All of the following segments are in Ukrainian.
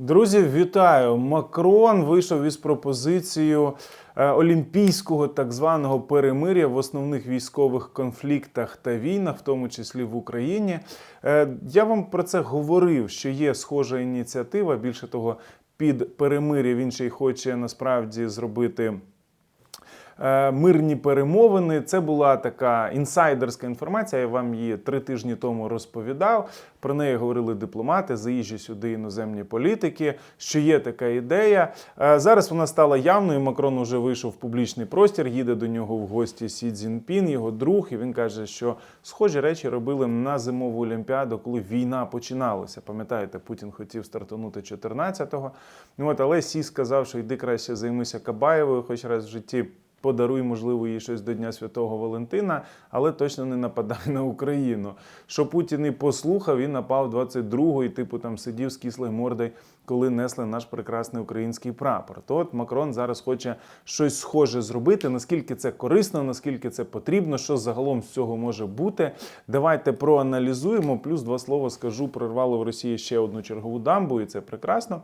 Друзі, вітаю! Макрон вийшов із пропозицією е, олімпійського так званого перемир'я в основних військових конфліктах та війнах, в тому числі в Україні. Е, Я вам про це говорив, що є схожа ініціатива. Більше того, під перемир'я він ще й хоче насправді зробити. Е, Мирні перемовини. Це була така інсайдерська інформація. Я вам її три тижні тому розповідав. Про неї говорили дипломати, заїжджі сюди іноземні політики. Що є така ідея. Е, Зараз вона стала явною. Макрон уже вийшов в публічний простір. Їде до нього в гості Сі Цзіньпін, його друг. І він каже, що схожі речі робили на зимову олімпіаду, коли війна починалася. Пам'ятаєте, Путін хотів стартанути 14-го. Ну от, але Сі сказав, що йди краще займися Кабаєвою, хоч раз в житті. Подаруй, можливо, їй щось до Дня Святого Валентина, але точно не нападай на Україну. Що Путін і послухав, і напав 22-го, і типу там сидів з кислою мордою, коли несли наш прекрасний український прапор. То от Макрон зараз хоче щось схоже зробити. Наскільки це корисно, наскільки це потрібно, що загалом з цього може бути. Давайте проаналізуємо. Плюс два слова скажу. Прорвало в Росії ще одну чергову дамбу, і це прекрасно.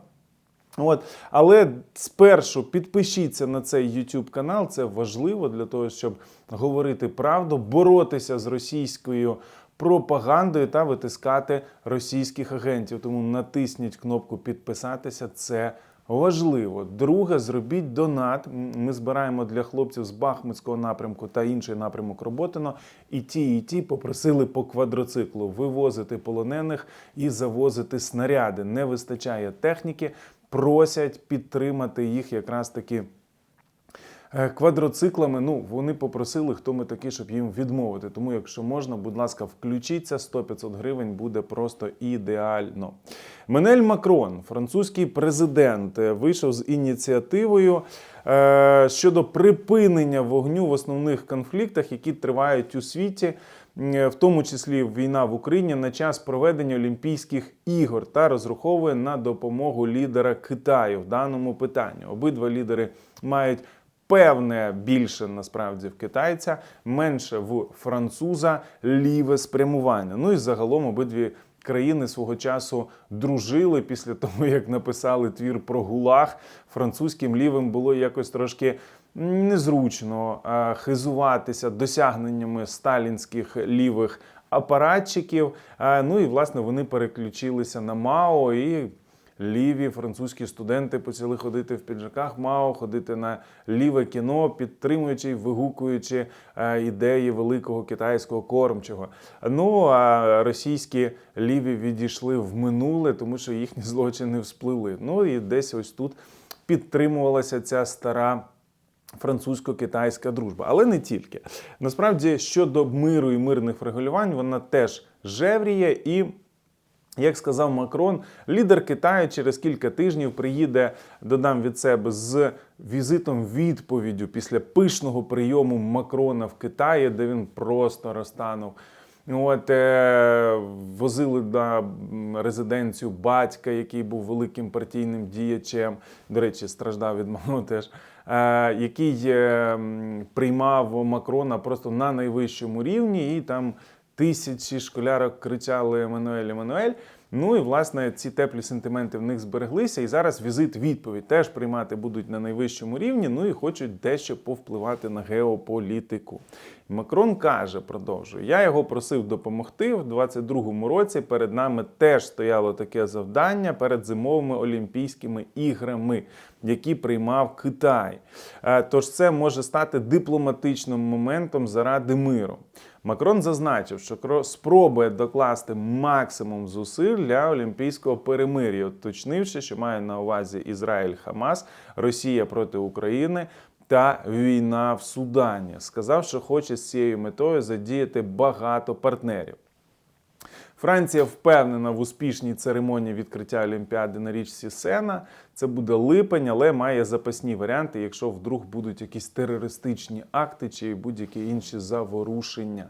От, але спершу підпишіться на цей YouTube канал. Це важливо для того, щоб говорити правду, боротися з російською пропагандою та витискати російських агентів. Тому натисніть кнопку підписатися. Це важливо. Друге, зробіть донат. Ми збираємо для хлопців з Бахмутського напрямку та інший напрямок Роботино. І ті, і ті попросили по квадроциклу вивозити полонених і завозити снаряди. Не вистачає техніки просять підтримати їх якраз таки. е, Квадроциклами, ну вони попросили, хто ми такі, щоб їм відмовити. Тому, якщо можна, будь ласка, включіться 100-500 гривень буде просто ідеально. Менель Макрон, французький президент, е, вийшов з ініціативою е, щодо припинення вогню в основних конфліктах, які тривають у світі в тому числі війна в Україні на час проведення Олімпійських ігор та розраховує на допомогу лідера Китаю в даному питанні. Обидва лідери мають певне більше насправді в китайця, менше в француза ліве спрямування. Ну і загалом обидві. Країни свого часу дружили після того, як написали твір про гулаг. Французьким лівим було якось трошки незручно хизуватися досягненнями сталінських лівих апаратчиків. Ну і власне вони переключилися на Мао і. Ліві французькі студенти почали ходити в піджаках Мао, ходити на ліве кіно, підтримуючи і вигукуючи е, ідеї великого китайського кормчого. Ну а російські ліві відійшли в минуле, тому що їхні злочини всплили. Ну і десь ось тут підтримувалася ця стара. Французько-китайська дружба, але не тільки насправді щодо миру і мирних врегулювань, вона теж жевріє і. Як сказав Макрон, лідер Китаю через кілька тижнів приїде, додам від себе з візитом відповіддю після пишного прийому Макрона в Китаї, де він просто розтанув. От е, возили на резиденцію батька, який був великим партійним діячем. До речі, страждав від мого теж. Е, який е, приймав Макрона просто на найвищому рівні, і там тисячі школярок кричали Еммануель, Еммануель. Ну і власне ці теплі сентименти в них збереглися. І зараз візит відповідь теж приймати будуть на найвищому рівні. Ну і хочуть дещо повпливати на геополітику. Макрон каже, продовжує: я його просив допомогти в 22-му році. Перед нами теж стояло таке завдання перед зимовими олімпійськими іграми, які приймав Китай. Е, Тож це може стати дипломатичним моментом заради миру. Макрон зазначив, що спробує докласти максимум зусиль для олімпійського перемир'я, уточнивши, що має на увазі Ізраїль Хамас, Росія проти України. Та війна в Судані сказав, що хоче з цією метою задіяти багато партнерів. Франція впевнена в успішній церемонії відкриття Олімпіади на річці Сена. Це буде липень, але має запасні варіанти, якщо вдруг будуть якісь терористичні акти чи будь-які інші заворушення.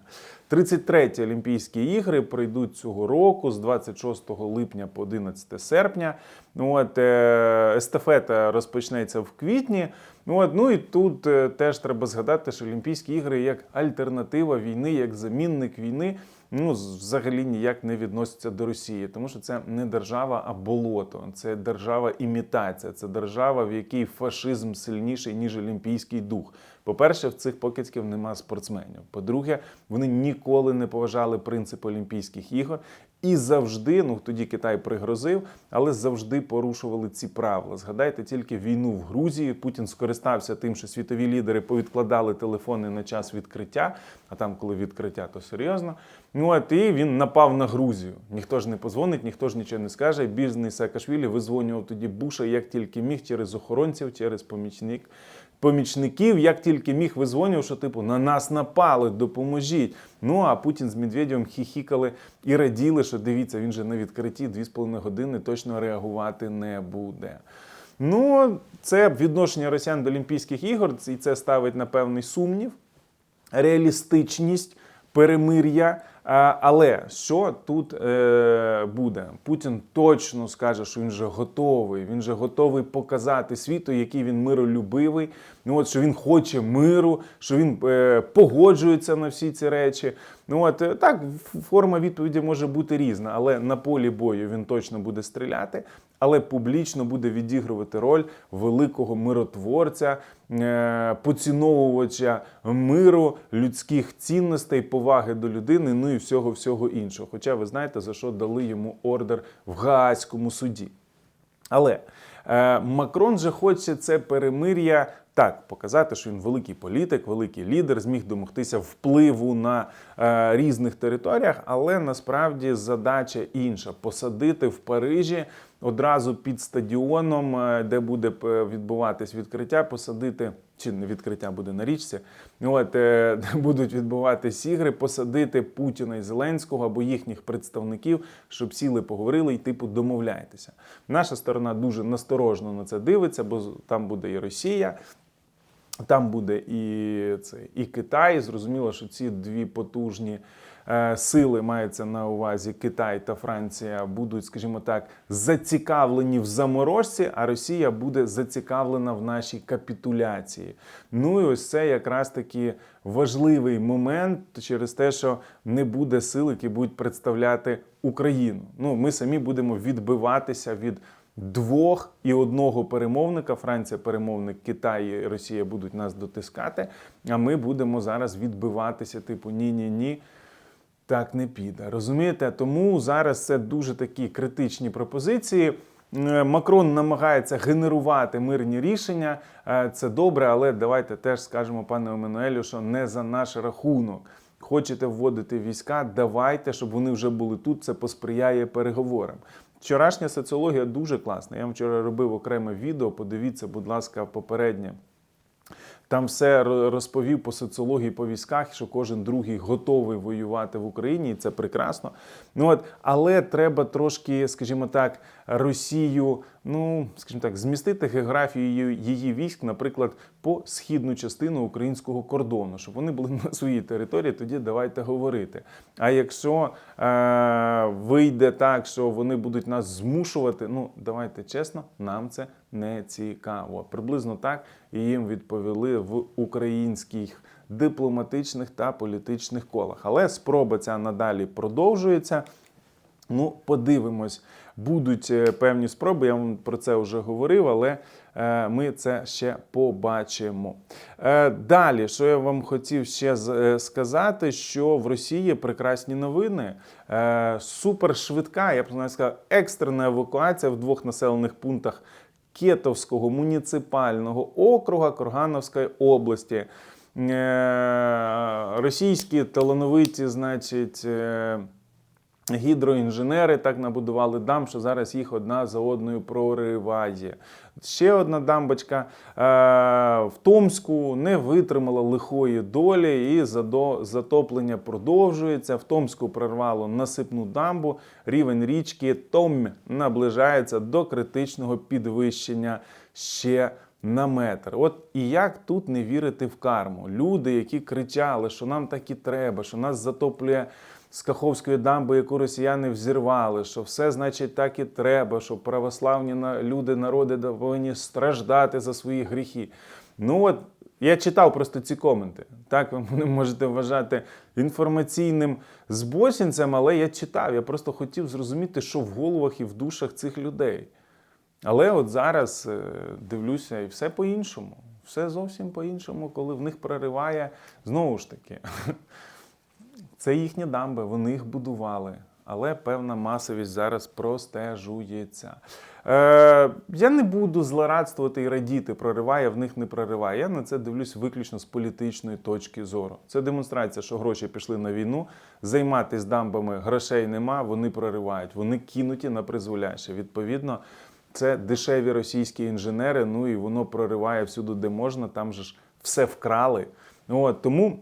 33-ті Олімпійські ігри пройдуть цього року з 26 липня по 11 серпня. Ну, От, е, естафета розпочнеться в квітні. Ну, От, ну і тут е, теж треба згадати, що Олімпійські ігри як альтернатива війни, як замінник війни. Ну, взагалі ніяк не відносяться до Росії, тому що це не держава, а болото. Це держава імітація, це держава, в якій фашизм сильніший ніж олімпійський дух. По-перше, в цих покидьків нема спортсменів. По-друге, вони ніколи не поважали принцип Олімпійських ігор і завжди, ну тоді Китай пригрозив, але завжди порушували ці правила. Згадайте тільки війну в Грузії. Путін скористався тим, що світові лідери повідкладали телефони на час відкриття. А там, коли відкриття, то серйозно. Ну от і він напав на Грузію. Ніхто ж не позвонить, ніхто ж нічого не скаже. Бізнес Саакашвілі визвонював тоді Буша як тільки міг через охоронців, через помічник. Помічників, як тільки міг визвонював, що типу на нас напали, допоможіть. Ну а Путін з Медведєвим хіхікали і раділи, що дивіться, він же на відкритті 2,5 години точно реагувати не буде. Ну, це відношення росіян до Олімпійських ігор, і це ставить на певний сумнів реалістичність перемир'я. Але що тут е, буде? Путін точно скаже, що він вже готовий. Він вже готовий показати світу, який він миролюбивий. Ну от що він хоче миру, що він е, погоджується на всі ці речі. Ну от е, так, форма відповіді може бути різна, але на полі бою він точно буде стріляти, але публічно буде відігрувати роль великого миротворця, е, поціновувача миру, людських цінностей, поваги до людини, ну і всього всього іншого. Хоча ви знаєте, за що дали йому ордер в Гаазькому суді. Але е, Макрон же хоче це перемир'я так показати, що він великий політик, великий лідер, зміг домогтися впливу на е, різних територіях, але насправді задача інша посадити в Парижі одразу під стадіоном, е, де буде е, відбуватись відкриття, посадити. Чи не відкриття буде на річці, от е, де будуть відбуватись ігри, посадити Путіна і Зеленського або їхніх представників, щоб сіли, поговорили і типу домовляйтеся. Наша сторона дуже насторожно на це дивиться, бо там буде і Росія, там буде і це і Китай. Зрозуміло, що ці дві потужні е, сили мається на увазі Китай та Франція будуть, скажімо так, зацікавлені в заморозці, а Росія буде зацікавлена в нашій капітуляції. Ну і ось це якраз таки важливий момент через те, що не буде сил, які будуть представляти Україну. Ну ми самі будемо відбиватися від двох і одного перемовника. Франція перемовник Китай і Росія будуть нас дотискати. А ми будемо зараз відбиватися, типу ні, ні. Так не піде. Розумієте? Тому зараз це дуже такі критичні пропозиції. Макрон намагається генерувати мирні рішення. Е, Це добре, але давайте теж скажемо пане Еммануелю, що не за наш рахунок. Хочете вводити війська, давайте, щоб вони вже були тут. Це посприяє переговорам. Вчорашня соціологія дуже класна. Я вам вчора робив окреме відео. Подивіться, будь ласка, попереднє. Там все розповів по соціології по військах, що кожен другий готовий воювати в Україні, і це прекрасно. Ну от, але треба трошки, скажімо так, Росію, ну скажімо так, змістити географію її, військ, наприклад, по східну частину українського кордону, щоб вони були на своїй території. Тоді давайте говорити. А якщо е, вийде так, що вони будуть нас змушувати, ну давайте чесно, нам це не цікаво. Приблизно так їм відповіли в українських дипломатичних та політичних колах. Але спроба ця надалі продовжується. Ну, подивимось, будуть е, певні спроби. Я вам про це вже говорив, але е, ми це ще побачимо. Е, Далі, що я вам хотів ще сказати, що в Росії прекрасні новини. Супершвидка, я б навіть сказав, екстрена евакуація в двох населених пунктах Кетовського муніципального округа Кургановської області. Російські талановиті, значить. Гідроінженери так набудували дам, що зараз їх одна за одною прориває. Ще одна дамбочка е, в Томську не витримала лихої долі, і задо- затоплення продовжується. В Томську прорвало насипну дамбу. Рівень річки Томь наближається до критичного підвищення ще на метр. От і як тут не вірити в карму? Люди, які кричали, що нам так і треба, що нас затоплює з Каховської дамби, яку росіяни взірвали, що все значить так і треба, що православні люди, народи повинні страждати за свої гріхи. Ну от я читав просто ці коменти. Так, ви можете вважати інформаційним збочинцем, але я читав. Я просто хотів зрозуміти, що в головах і в душах цих людей. Але от зараз е, дивлюся, і все по-іншому. Все зовсім по-іншому, коли в них прориває знову ж таки. Це їхні дамби, вони їх будували. Але певна масовість зараз простежується. Е, я не буду злорадствувати і радіти, прориває, в них не прориває. Я на це дивлюсь виключно з політичної точки зору. Це демонстрація, що гроші пішли на війну. Займатись дамбами грошей нема, вони проривають, вони кинуті на призволяще. Відповідно, це дешеві російські інженери. Ну і воно прориває всюди, де можна. Там же ж все вкрали. От, тому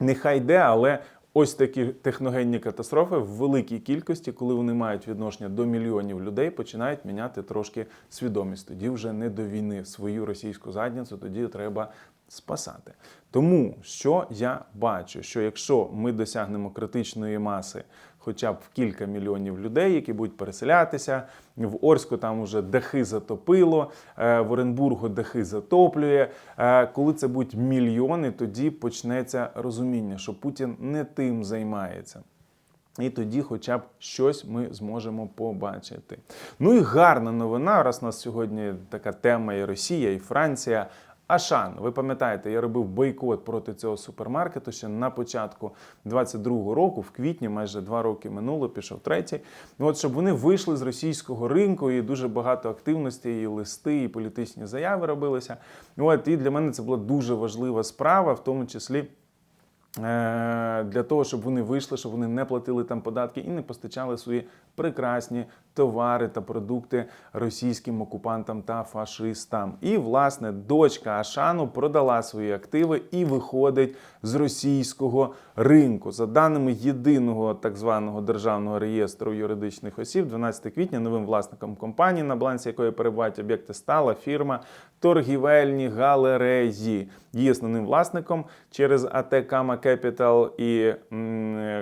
нехай йде, але ось такі техногенні катастрофи в великій кількості, коли вони мають відношення до мільйонів людей, починають міняти трошки свідомість. Тоді вже не до війни свою російську задницю, тоді треба спасати. Тому що я бачу, що якщо ми досягнемо критичної маси, хоча б в кілька мільйонів людей, які будуть переселятися, в Орську там вже дахи затопило, е, в Оренбургу дахи затоплює. Е, Коли це будуть мільйони, тоді почнеться розуміння, що Путін не тим займається. І тоді, хоча б щось ми зможемо побачити. Ну і гарна новина, раз у нас сьогодні така тема і Росія, і Франція. Ашан, ви пам'ятаєте, я робив бойкот проти цього супермаркету ще на початку 22-го року, в квітні, майже два роки минуло, пішов третій. Ну от щоб вони вийшли з російського ринку, і дуже багато активності, і листи, і політичні заяви робилися. От і для мене це була дуже важлива справа, в тому числі. Е, Для того, щоб вони вийшли, щоб вони не платили там податки і не постачали свої прекрасні товари та продукти російським окупантам та фашистам. І, власне, дочка Ашану продала свої активи і виходить з російського ринку. За даними єдиного так званого державного реєстру юридичних осіб, 12 квітня новим власником компанії, на балансі якої перебувають об'єкти, стала фірма торгівельні галереї. Її основним власником через АТ Кама Capital і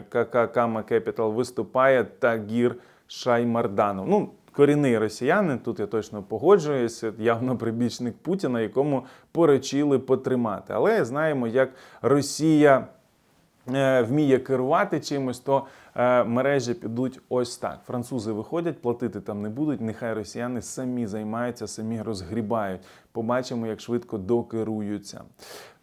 КК Кама Capital виступає Тагір Шаймарданов. Ну, корінний росіянин, тут я точно погоджуюся, явно прибічник Путіна, якому поручили потримати. Але знаємо, як Росія е, вміє керувати чимось, то е, мережі підуть ось так. Французи виходять, платити там не будуть. Нехай росіяни самі займаються, самі розгрібають. Побачимо, як швидко докеруються.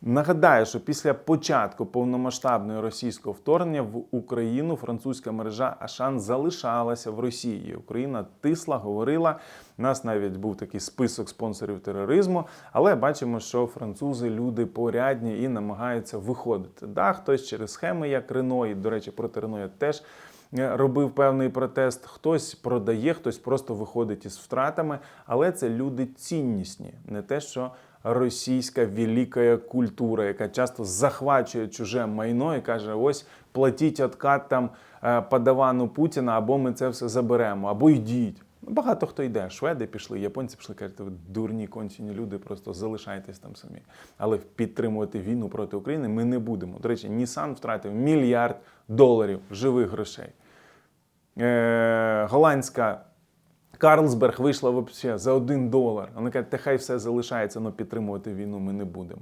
Нагадаю, що після початку повномасштабного російського вторгнення в Україну французька мережа Ашан залишалася в Росії. Україна тисла, говорила. У нас навіть був такий список спонсорів тероризму, але бачимо, що французи люди порядні і намагаються виходити. Да, хтось через схеми, як Рено, і, до речі, проти Рено я теж е, робив певний протест. Хтось продає, хтось просто виходить із втратами, але це люди ціннісні, не те, що російська велика культура, яка часто захвачує чуже майно і каже: ось платіть откат там е, подавану Путіна, або ми це все заберемо, або йдіть. Ну, Багато хто йде. Шведи пішли, японці пішли, кажуть, ви дурні кончені люди, просто залишайтесь там самі. Але підтримувати війну проти України ми не будемо. До речі, Нісан втратив мільярд доларів живих грошей. Е, голландська Карлсберг вийшла вообще за один долар. Вони кажуть, та хай все залишається, але підтримувати війну ми не будемо.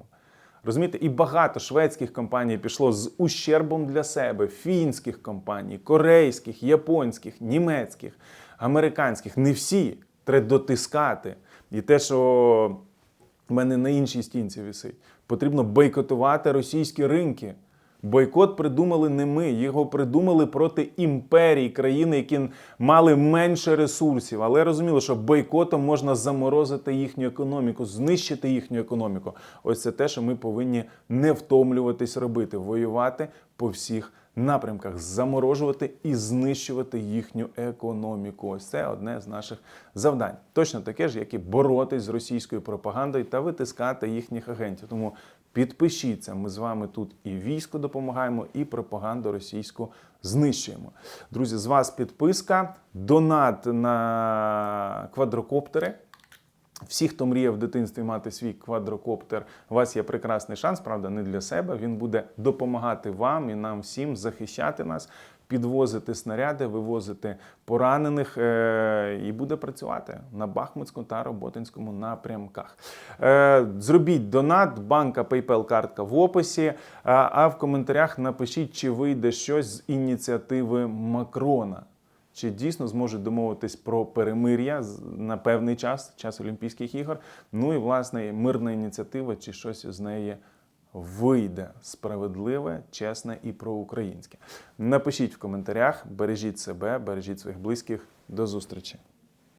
Розумієте, і багато шведських компаній пішло з ущербом для себе, фінських компаній, корейських, японських, німецьких, американських. Не всі треба дотискати. І те, що в мене на іншій стінці висить, потрібно бойкотувати російські ринки. Бойкот придумали не ми, його придумали проти імперій країни, які мали менше ресурсів. Але розуміли, що бойкотом можна заморозити їхню економіку, знищити їхню економіку. Ось це те, що ми повинні не втомлюватись робити, воювати по всіх напрямках, заморожувати і знищувати їхню економіку. Ось це одне з наших завдань. Точно таке ж, як і боротись з російською пропагандою та витискати їхніх агентів. Тому Підпишіться, ми з вами тут і війську допомагаємо, і пропаганду російську знищуємо. Друзі, з вас підписка, донат на квадрокоптери. Всі, хто мріяв в дитинстві мати свій квадрокоптер, у вас є прекрасний шанс, правда, не для себе. Він буде допомагати вам і нам всім захищати нас, підвозити снаряди, вивозити поранених е- і буде працювати на Бахмутському та Роботинському напрямках. Е- зробіть донат, банка PayPal картка в описі. А, а в коментарях напишіть, чи вийде щось з ініціативи Макрона. Чи дійсно зможуть домовитись про перемир'я на певний час, час Олімпійських ігор? Ну і власне мирна ініціатива, чи щось з неї вийде справедливе, чесне і проукраїнське? Напишіть в коментарях, бережіть себе, бережіть своїх близьких. До зустрічі!